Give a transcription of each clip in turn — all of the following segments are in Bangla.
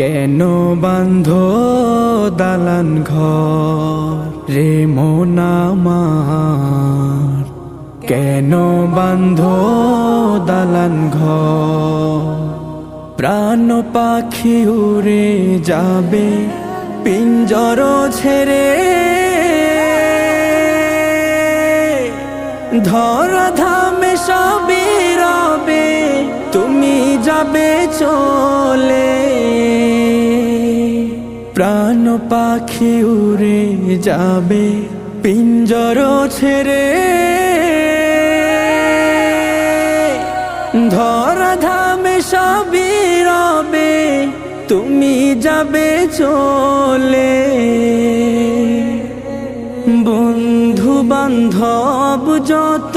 কেন বান্ধ দালান ঘর? রে মোনামার কেন বান্ধ দালান ঘর? প্রাণ পাখি উড়ে যাবে, পিঞ্জর ছেড়ে। ধর ধামে সবই রবে, তুমি যাবে চলে। প্রাণ পাখি উড়ে যাবে, পিঞ্জর ছেড়ে। ধর ধামে সবই রবে, তুমি যাবে চলে। বন্ধু বান্ধব যত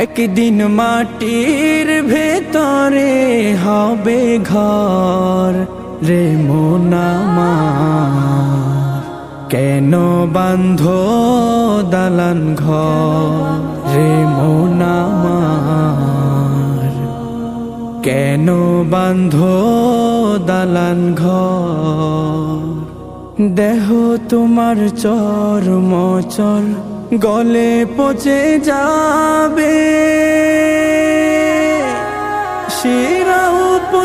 একদিন মাটির ভেতরে হবে ঘর রে মোনামার কেন বান্ধ দালান ঘর রে মোনামার কেন বান্ধ দালান ঘর? দেহ তোমার চর মচল গলে পচে যাবে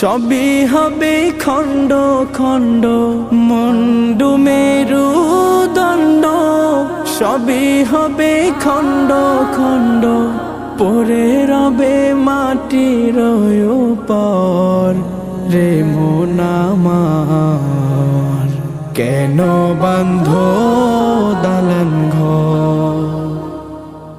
সবই হবে খণ্ড খণ্ড মন্ডু মেরু দণ্ড। সবই হবে খণ্ড খণ্ড, পরে রবে মাটির পর রে মোনামার। কেন বান্ধ দালান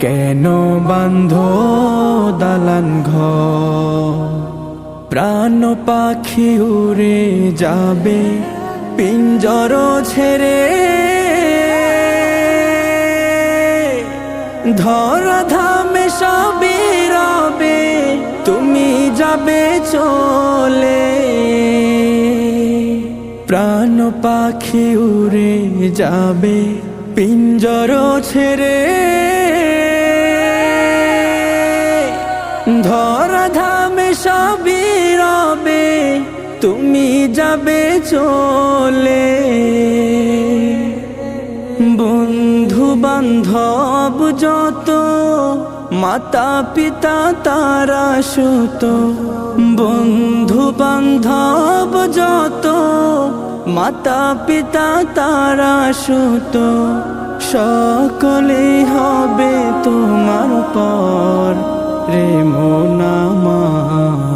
কেন বান্ধ দালান প্রাণ পাখি উড়ে যাবে, পিঞ্জর ছেড়ে। ধর ধামে সবই রবে, তুমি যাবে চলে। প্রাণ পাখি উড়ে যাবে, পিঞ্জর ছেড়ে। তুমি যাবে চলে। বন্ধু বান্ধব যত মাতা পিতা তারা সুত। বন্ধু বান্ধব যত মাতা পিতা তারা সুত। সকলে হবে তোমার পর রে মোনামার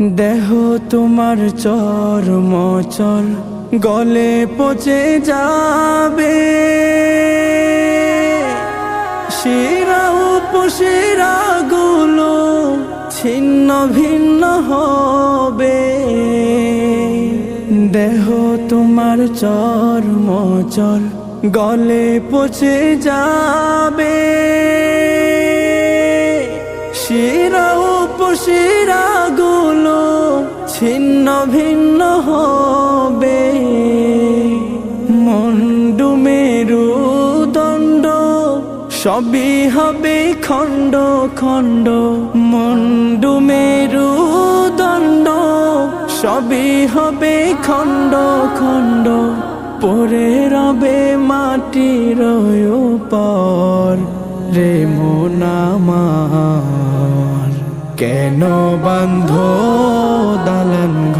দেহ তোমার চর মচল গলে পচে যাবে। শিরা উপশিরা গুলো ছিন্ন ভিন্ন হবে। দেহ তোমার চর মচল গলে পচে যাবে। শিরা উপশিরা গুলো ছিন্ন ভিন্ন হবে। মন্ডু মেরু দণ্ড সবই হবে খণ্ড খণ্ড। মন্ডু মেরু দণ্ড সবই হবে খণ্ড খণ্ড। পরে রবে মাটির পর রে মোনামার কেন বান্ধ দালান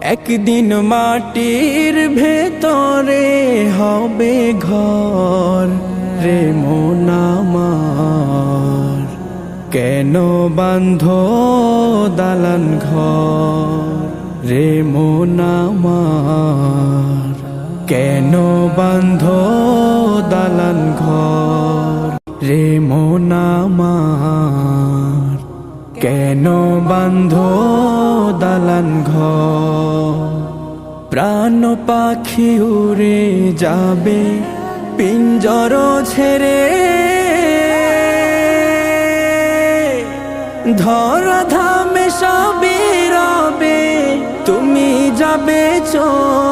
একদিন মাটির ভেতরে হবে ঘর। রে মোনামার কেন বান্ধ দালান ঘর? রে মোনামার কেন বান্ধ দালান ঘর? রে মোনামার কেন বান্ধ দালান ঘর? প্রাণ পাখি উড়ে যাবে, পিঞ্জর ছেড়ে। ধরা ধামে সবই রবে, তুমি যাবে চলে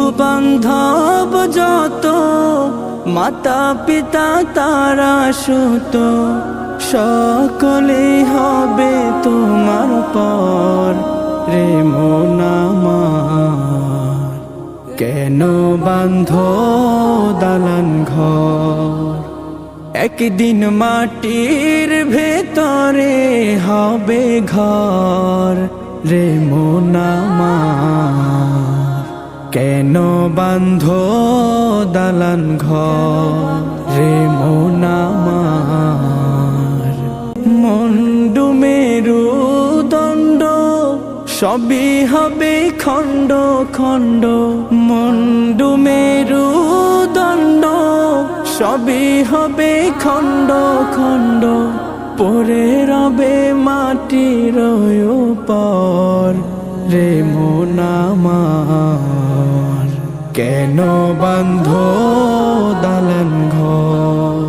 বান্ধব যত মাতা পিতা তারা সুত সকলে হবে তোমার পর রে মোনামার কেন বান্ধ দালান ঘর? একদিন মাটির ভেতরে হবে ঘর রে মোনামার কেন বান্ধ দালান ঘর রে মোনামার মন্ডু মেরু দণ্ড, সবই হবে খণ্ড খণ্ড। মন্ডু মেরু দণ্ড, সবই হবে খণ্ড খণ্ড। পরে রবে মাটির পর রে মোনামার কেন বান্ধ দালন ঘর?